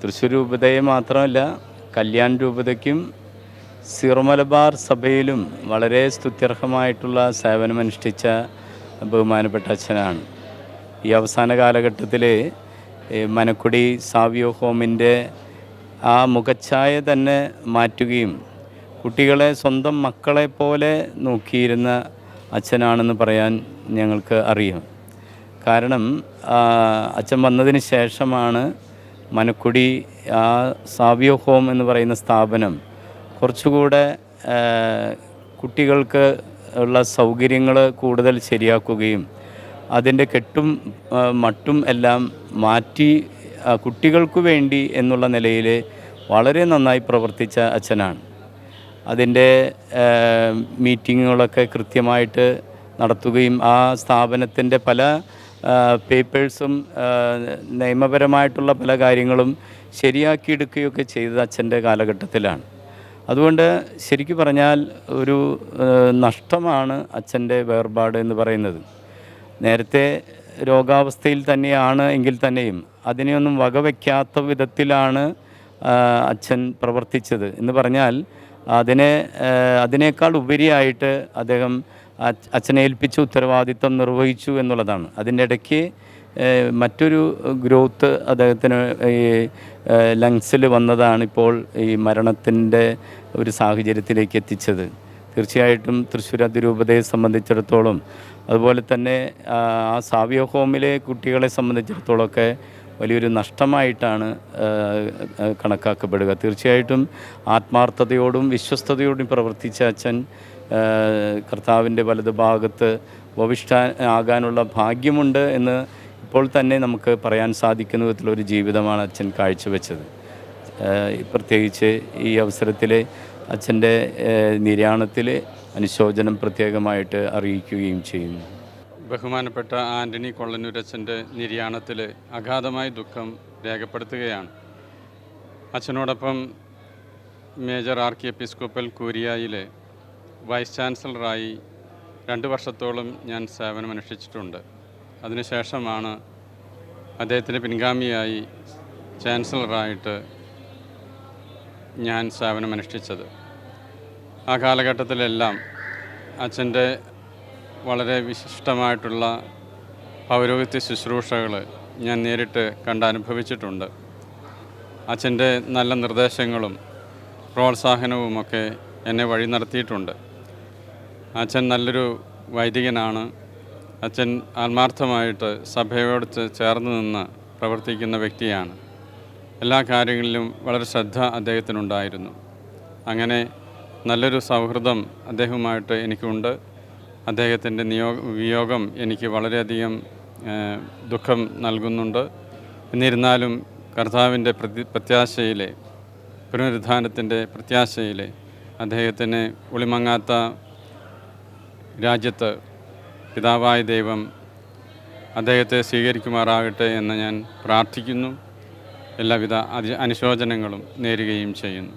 തൃശ്ശൂർ രൂപതയെ മാത്രമല്ല കല്യാൺ രൂപതയ്ക്കും സിറുമലബാർ സഭയിലും വളരെ സ്തുത്യർഹമായിട്ടുള്ള സേവനമനുഷ്ഠിച്ച ബഹുമാനപ്പെട്ട അച്ഛനാണ്. ഈ അവസാന കാലഘട്ടത്തിൽ മനക്കുടി സാവിയോ ഹോമിന്റെ ആ മുഖച്ഛായ തന്നെ മാറ്റുകയും കുട്ടികളെ സ്വന്തം മക്കളെ പോലെ നോക്കിയിരുന്ന അച്ഛനാണെന്ന് പറയാൻ ഞങ്ങൾക്ക് അറിയാം. കാരണം അച്ഛൻ വന്നതിന് ശേഷമാണ് മനക്കുടി ആ സാവിയോ ഹോം എന്ന് പറയുന്ന സ്ഥാപനം കുറച്ചുകൂടെ കുട്ടികൾക്ക് ഉള്ള സൗകര്യങ്ങൾ കൂടുതൽ ശരിയാക്കുകയും അതിന്റെ കെട്ടും മട്ടും എല്ലാം മാറ്റി കുട്ടികൾക്ക് വേണ്ടി എന്നുള്ള നിലയിൽ വളരെ നന്നായി പ്രവർത്തിച്ച അച്ഛനാണ്. അതിന്റെ മീറ്റിങ്ങുകളൊക്കെ കൃത്യമായിട്ട് നടത്തുകയും ആ സ്ഥാപനത്തിന്റെ പല പേപ്പേഴ്സും നിയമപരമായിട്ടുള്ള പല കാര്യങ്ങളും ശരിയാക്കിയെടുക്കുകയൊക്കെ ചെയ്തത് അച്ഛന്റെ കാലഘട്ടത്തിലാണ്. അതുകൊണ്ട് ശരിക്കു പറഞ്ഞാൽ ഒരു നഷ്ടമാണ് അച്ഛന്റെ വേർപാട് എന്ന് പറയുന്നത്. നേരത്തെ രോഗാവസ്ഥയിൽ തന്നെയാണ് എങ്കിൽ തന്നെയും അതിനെയൊന്നും വകവയ്ക്കാത്ത വിധത്തിലാണ് അച്ഛൻ പ്രവർത്തിച്ചത്. എന്ന് പറഞ്ഞാൽ അതിനെ അതിനേക്കാൾ ഉപരിയായിട്ട് അദ്ദേഹം അച്ഛനെ ഏൽപ്പിച്ച് ഉത്തരവാദിത്വം നിർവഹിച്ചു എന്നുള്ളതാണ്. അതിന്റെ ഇടയ്ക്ക് മറ്റൊരു ഗ്രോത്ത് അദ്ദേഹത്തിന് ഈ ലങ്സിൽ വന്നതാണ് ഇപ്പോൾ ഈ മരണത്തിന്റെ ഒരു സാഹചര്യത്തിലേക്ക് എത്തിച്ചത്. തീർച്ചയായിട്ടും തൃശ്ശൂർ അതിരൂപതയെ സംബന്ധിച്ചിടത്തോളം അതുപോലെ തന്നെ ആ സാവിയ ഹോമിലെ കുട്ടികളെ സംബന്ധിച്ചിടത്തോളമൊക്കെ വലിയൊരു നഷ്ടമായിട്ടാണ് കണക്കാക്കപ്പെടുക. തീർച്ചയായിട്ടും ആത്മാർത്ഥതയോടും വിശ്വസ്തയോടും പ്രവർത്തിച്ച അച്ഛൻ കർത്താവിന്റെ വലത് ഭാഗത്ത് ആകാനുള്ള ഭാഗ്യമുണ്ട് എന്ന് ഇപ്പോൾ തന്നെ നമുക്ക് പറയാൻ സാധിക്കുന്ന വിധത്തിലൊരു ജീവിതമാണ് അച്ഛൻ കാഴ്ചവെച്ചത്. പ്രത്യേകിച്ച് ഈ അവസരത്തിൽ അച്ഛന്റെ നിര്യാണത്തിൽ അനുശോചനം പ്രത്യേകമായിട്ട് അറിയിക്കുകയും ചെയ്യുന്നു. ബഹുമാനപ്പെട്ട ആന്റണി കൊള്ളനുരച്ചന്റെ നിര്യാണത്തിൽ അഗാധമായ ദുഃഖം രേഖപ്പെടുത്തുകയാണ്. അച്ഛനോടൊപ്പം മേജർ ആർക്കി എപ്പിസ്കോപ്പൽ കൂരിയായിലെ വൈസ് ചാൻസലറായി രണ്ട് വർഷത്തോളം ഞാൻ സേവനമനുഷ്ഠിച്ചിട്ടുണ്ട്. അതിനുശേഷമാണ് അദ്ദേഹത്തിന്റെ പിൻഗാമിയായി ചാൻസലറായിട്ട് ഞാൻ സേവനമനുഷ്ഠിച്ചത്. ആ കാലഘട്ടത്തിലെല്ലാം അച്ഛന്റെ വളരെ വിശിഷ്ടമായിട്ടുള്ള പൗരോഹിത്യ ശുശ്രൂഷകൾ ഞാൻ നേരിട്ട് കണ്ടനുഭവിച്ചിട്ടുണ്ട്. അച്ഛന്റെ നല്ല നിർദ്ദേശങ്ങളും പ്രോത്സാഹനവുമൊക്കെ എന്നെ വഴി നടത്തിയിട്ടുണ്ട്. അച്ഛൻ നല്ലൊരു വൈദികനാണ്. അച്ഛൻ ആത്മാർത്ഥമായിട്ട് സഭയോട് ചേർന്ന് നിന്ന് പ്രവർത്തിക്കുന്ന വ്യക്തിയാണ്. എല്ലാ കാര്യങ്ങളിലും വളരെ ശ്രദ്ധ അദ്ദേഹത്തിനുണ്ടായിരുന്നു. അങ്ങനെ നല്ലൊരു സൗഹൃദം അദ്ദേഹവുമായിട്ട് എനിക്കുണ്ട്. അദ്ദേഹത്തിന്റെ നിയോഗ വിയോഗം എനിക്ക് വളരെയധികം ദുഃഖം നൽകുന്നുണ്ട്. എന്നിരുന്നാലും കർത്താവിന്റെ പ്രതി പ്രത്യാശയിലെ പുനരുദ്ധാനത്തിന്റെ പ്രത്യാശയിലെ അദ്ദേഹത്തിന് ഒളിമങ്ങാത്ത രാജ്യത്ത് പിതാവായ ദൈവം അദ്ദേഹത്തെ സ്വീകരിക്കുമാറാകട്ടെ എന്ന് ഞാൻ പ്രാർത്ഥിക്കുന്നു. എല്ലാവിധ അനുശോചനങ്ങളും നേരുകയും ചെയ്യുന്നു.